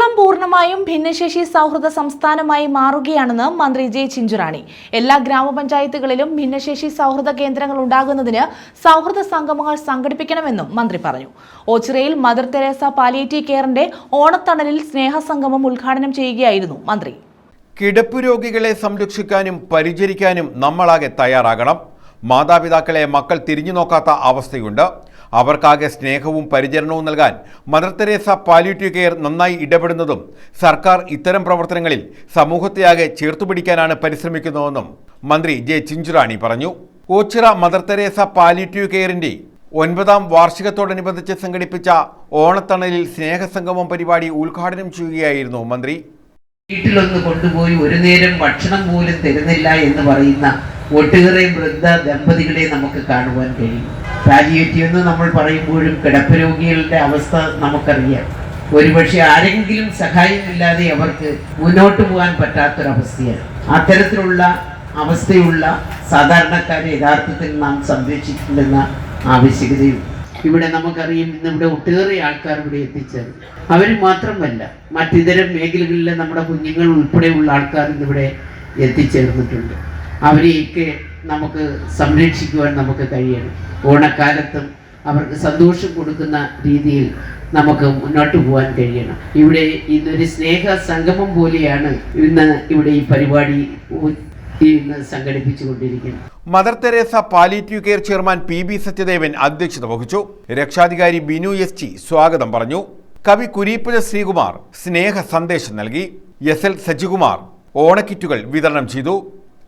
കേരളം പൂർണമായും ഭിന്നശേഷി സൗഹൃദ സംസ്ഥാനമായി മാറുകയാണെന്ന് മന്ത്രി ജെ ചിഞ്ചുറാണി. എല്ലാ ഗ്രാമപഞ്ചായത്തുകളിലും ഭിന്നശേഷി സൗഹൃദ കേന്ദ്രങ്ങൾ ഉണ്ടാകുന്നതിന് സൗഹൃദ സംഗമങ്ങൾ സംഘടിപ്പിക്കണമെന്നും മന്ത്രി പറഞ്ഞു. ഓച്ചിറയിൽ മദർ തെരേസ പാലിയേറ്റീവ് കെയറിന്റെ ഓണത്തണലിൽ സ്നേഹസംഗമം ഉദ്ഘാടനം ചെയ്യുകയായിരുന്നു മന്ത്രി. കിടപ്പ് രോഗികളെ സംരക്ഷിക്കാനും പരിചരിക്കാനും നമ്മളാകെ തയ്യാറാകണം. മാതാപിതാക്കളെ മക്കൾ തിരിഞ്ഞു നോക്കാത്ത അവസ്ഥയുണ്ട്. അവർക്കാകെ സ്നേഹവും പരിചരണവും നൽകാൻ മദർ തെരേസ പാലിയേറ്റീവ് കെയർ നന്നായി ഇടപെടുന്നതും സർക്കാർ ഇത്തരം പ്രവർത്തനങ്ങളിൽ സമൂഹത്തെയാകെ ചേർത്തുപിടിക്കാനാണ് പരിശ്രമിക്കുന്നതെന്നും മന്ത്രി ജെ ചിഞ്ചുറാണി പറഞ്ഞു. ഓച്ചിറ മദർ തെരേസ പാലിയേറ്റീവ് കെയറിന്റെ ഒൻപതാം വാർഷികത്തോടനുബന്ധിച്ച് സംഘടിപ്പിച്ച ഓണത്തണലിൽ സ്നേഹസംഗമം പരിപാടി ഉദ്ഘാടനം ചെയ്യുകയായിരുന്നു മന്ത്രി. വീട്ടിലൊന്ന് കൊണ്ടുപോയി ഒരു നേരം ഭക്ഷണം പോലും തരുന്നില്ല എന്ന് പറയുന്ന ഒട്ടേറെ വൃദ്ധ ദമ്പതികളെ നമുക്ക് കാണുവാൻ കഴിയും. പാലിയേറ്റീവ് എന്ന് നമ്മൾ പറയുമ്പോഴും കിടപ്പ് രോഗികളുടെ അവസ്ഥ നമുക്കറിയാം. ഒരുപക്ഷെ ആരെങ്കിലും സഹായമില്ലാതെ അവർക്ക് മുന്നോട്ട് പോകാൻ പറ്റാത്തൊരവസ്ഥയാണ്. അത്തരത്തിലുള്ള അവസ്ഥയുള്ള സാധാരണക്കാരെ യഥാർത്ഥത്തിൽ നാം സംരക്ഷിക്കേണ്ടെന്ന ആവശ്യകതയുണ്ട്. ഇവിടെ നമുക്കറിയാം ഇന്ന് ഇവിടെ ഒട്ടേറെ ആൾക്കാർ ഇവിടെ എത്തിച്ചേർന്നു. അവർ മാത്രമല്ല മറ്റിതര മേഖലകളിലെ നമ്മുടെ കുഞ്ഞുങ്ങൾ ഉൾപ്പെടെയുള്ള ആൾക്കാർ ഇന്നിവിടെ എത്തിച്ചേർന്നിട്ടുണ്ട്. അവരെയൊക്കെ നമുക്ക് സംരക്ഷിക്കുവാൻ നമുക്ക് കഴിയണം. ഓണക്കാലത്തും അവർക്ക് സന്തോഷം കൊടുക്കുന്ന രീതിയിൽ നമുക്ക് മുന്നോട്ട് പോകാൻ കഴിയണം. ഇവിടെ ഇന്നൊരു സ്നേഹ സംഗമം പോലെയാണ് ഇന്ന് ഇവിടെ ഈ പരിപാടി ഇന്ന് Mother Teresa palliative care chairman P B Sathyadevan അധ്യക്ഷത വഹിച്ചു. രക്ഷാധികാരി ബിനു എസ് ടി സ്വാഗതം പറഞ്ഞു. കവി കുരീപ്പുല ശ്രീകുമാർ സ്നേഹ സന്ദേശം നൽകി. എസ് എൽ സജികുമാർ ഓണക്കിറ്റുകൾ വിതരണം ചെയ്തു.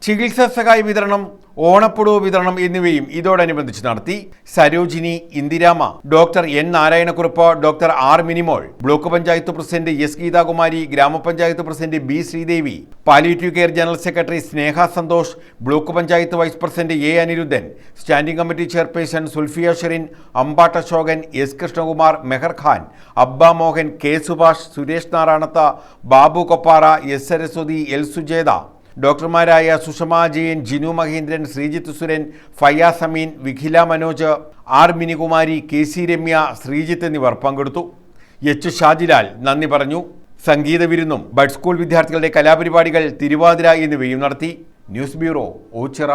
ചികിത്സാ സഹായ വിതരണം ഓണപ്പുടവ് വിതരണം എന്നിവയും ഇതോടനുബന്ധിച്ച് നടത്തി Sarojini Indiramma doctor N Narayanakurup doctor R Minimol block panchayat president S Geethakumari ഗ്രാമപഞ്ചായത്ത് president B Sreedevi palliative care general secretary Sneha Santhosh block panchayat vice president A Aniruddhan standing committee chairperson Sulfiya Sherin Ambatt Ashokan S Krishnakumar Mehar Khan അബ്ബ Mohan K Subhash Suresh Narayanath Babu Koppara S Saraswathi L Sujetha ഡോക്ടർമാരായ Sushama Jayan Jinu Mahendran Sreejith Suran Fayas Ameen Vikhila Manoj R Minikumari K C Ramya Sreejith എന്നിവർ പങ്കെടുത്തു. H Shajilal നന്ദി പറഞ്ഞു. സംഗീത വിരുന്നും bud school വിദ്യാർത്ഥികളുടെ കലാപരിപാടികൾ തിരുവാതിര എന്നിവയും നടത്തി. News bureau Ochira.